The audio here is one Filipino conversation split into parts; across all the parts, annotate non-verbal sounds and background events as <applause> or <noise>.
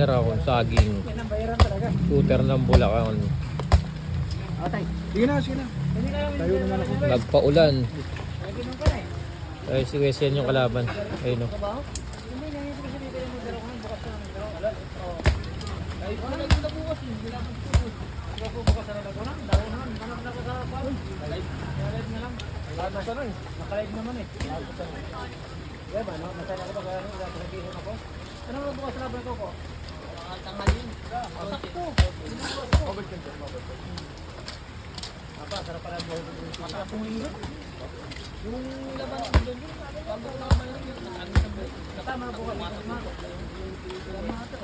Runner ako, saging. Shooter ng Bulacan. Atay. Sige na, sige na. Tayo naman ako. Nagpaulan. Ay, si Wes yan yung kalaban. Ayun o. Nakalive naman eh. Diba ba, no? Masaya ka ba kaya nung sasabihin ako? Ano mo bukas na ko ko? Tanghal yun. Sakto. Apa, sarap pala buhay ko. Hirap. Yung laban ko doon yun, bago ko naman yun, nakagin sa buhay. Tama na bukas. Tama. Tama ito.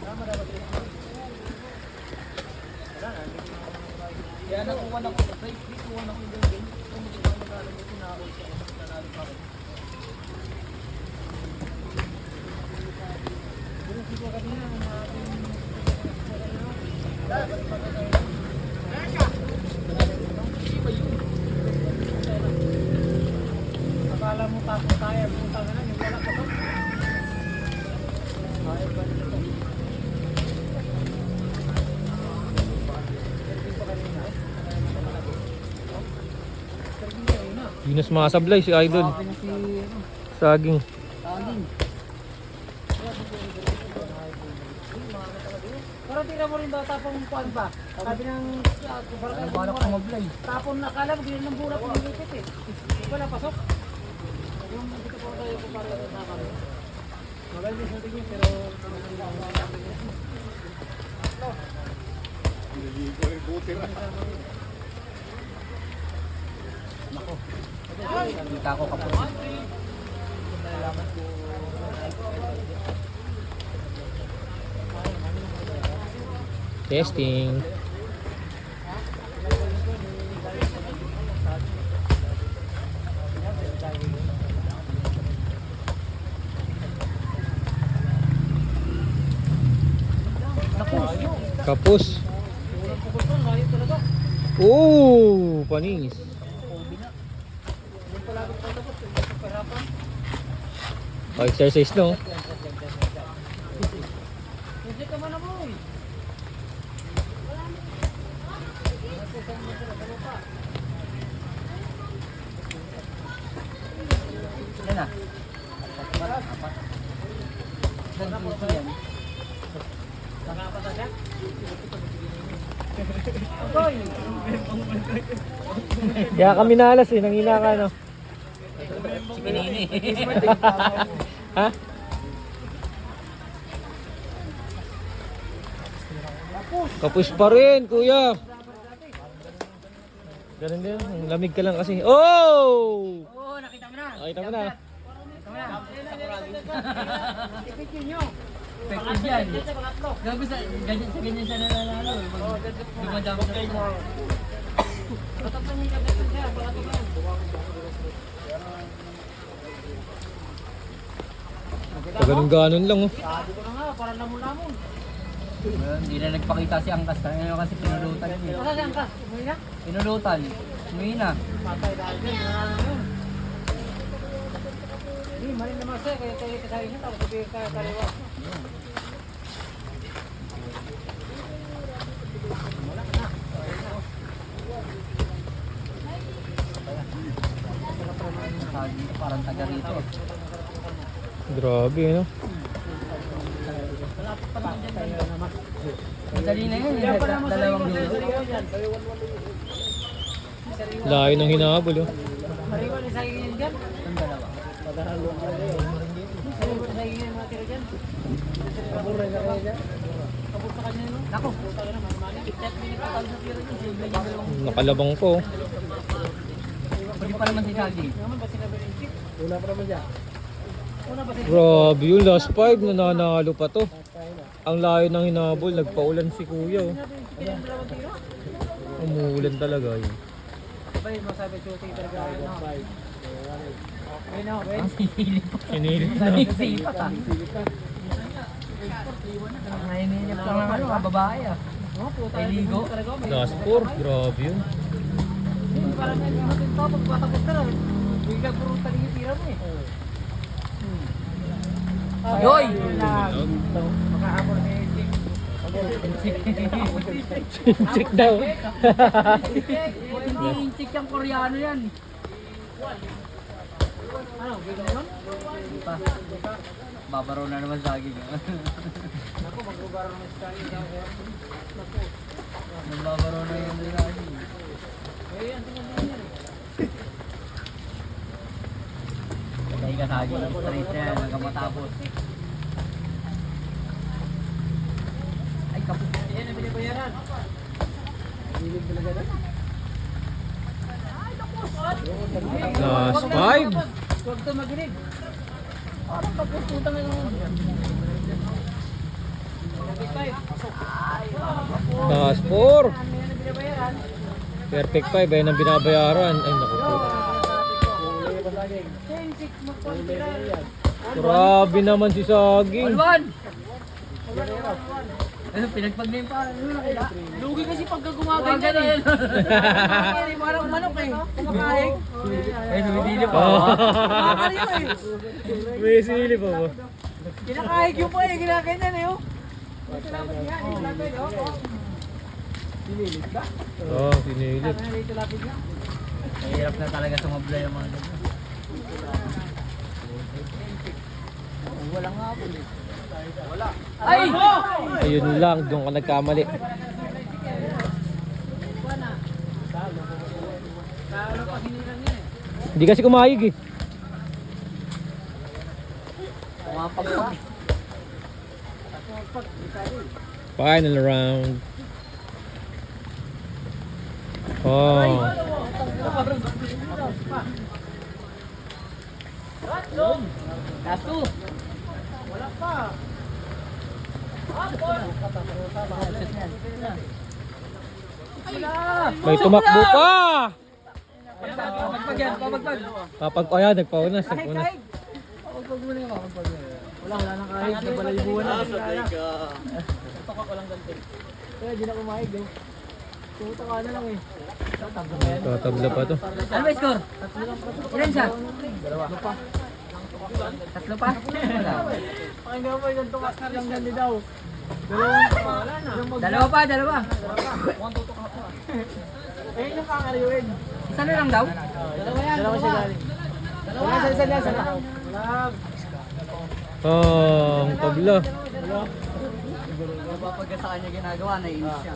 Tama na. Kaya nakuha na ko sa price, nakuha na ko yung doon. Kung hindi ko nag-alam ito, nakakul siya. Nanalo pa rin. Pero hindi ko kanina, Akala mo tapos kaya, putang na, yung wala pa to. Kaya ba nito? Yunus masablay si Idol. Na ano, Saging. Pero tingnan mo rin ba tapong kuan ba? Sabi ng parang balak ko mablay. Tapon na kala ganyan ng bulak ng lipit eh. Wala pasok. Yung dito po tayo kung para sa kami. Magaling sa tingin pero Nako. Kita ko kapag Testing. Kapus. Oh, panis. Oh, exercise no. Hindi ka man mo eh. Yan na. Nakapat na siya? Kaya kami nalas eh, nangina ka no. Si Pinini. <laughs> ha? Kapus pa rin, kuya. Ganun din, ang lamig ka lang kasi. Oh! Oo, nakita mo na. Nakita mo na. Nakita mo na. Ipikil nyo. Effective yan. Gabi sa ganyan sa ganyan siya nananalo. Dumadami sa kanya. Patatang yung kapatid siya. Patatang yan. Ganun-ganon lang oh. Sabi ko na nga, parang lamon-lamon. Hindi na nagpakita si Angkas. Kaya kasi pinulutan niya. Wala siyang kas. Umuwi na. Pinulutan. Umuwi na. Patay dahil din. Hindi, mali naman siya. Kaya tayo kasabi niya. Tapos sabi ka kaliwa. Parang taga rito. Grabe no. Madali na yun. eh. Dalawang dulo. Layo ng hinahabol oh. Mariwan saging yan dyan. Ang dalawa. Mariwan dyan. Kabur dyan. Kabur sa kanya yun. Puta ka naman. Mali. Tet minute pa sa tira dyan. Niya dalawang. Nakalabang oh. Pwede pa naman si chief? Una pa naman siya. Grabe yung last five, nananalo pa to. Ang layo ng hinabol, nagpaulan si kuya oh. Umuulan talaga yun. Ba yung masabi shooting talaga. Ano? Ayun na, Ben. Pa. Sinilit na. Nanisipat ah. Ang nainilip ka ng ano, ah, babae ah. Oh, puta. Ay, ligo. May- Last four, grabe yun. Hindi, parang ating tapos patapos ka na. Bigla puro taling yung tira mo eh. Yoy! Check daw. Hindi inchik yung koreano yan. Ano? Hindi pa. Babaro na naman sa akin. Ako, magbubaro ng style. Nagbabaro na yung sa akin. Eh, ang tingnan mo yan. Ka akin. Straight yan. Hanggang matapos. Ay, kapit. Yan ang binabayaran. Hilig talaga na. Last five. Huwag ito maginig. Parang tapos putang na naman. Last four. Yan? Perfect five. Ayun ang binabayaran. Ay, naku po. Grabe naman si Saging. Ano. Ano na kaya? Lugi kasi pagka gumaganyan eh. Kumakain, Parang manok eh. Kumakain. Ay, sumidili pa. Eh. May sili pa ba? Kinakain yung pa eh. Ginaganyan eh. oh. Salamat yan. eh. Tilapia, oh, oh. Sinilit ka? Oo, yung niya? Mahirap na talaga sumabla yung mga ganyan. Wala nga po eh. Ay! Ayun lang, doon ka nagkamali. Hindi kasi kumayig eh. Pumapagpag. Final round. Oh. Last two. Wala pa. May tumakbo pa! Papagpag yan, papagpag. Kapag, oh yan, nagpaunas, nagpaunas. Papagpag muna yung papagpag yan. Wala, wala nang kahit. Nabalaybuhan na. Tutok ako lang ganti. Kaya di na kumaig eh. Tatabla pa to. Ano ba score? Ilan siya? Dalawa. pa. Tatlo pa? Wala. Pakinggan mo yung tukas na lang ganti daw. Wala. Dalawa pa, dalawa. Ayun yung kakariwin. Isa na lang daw? Dalawa yan. Dalawa. Dalawa. Wala sa isa. Sana. Wala. Oh, ang tabla. Kapag sa kanya ginagawa, naiinis siya.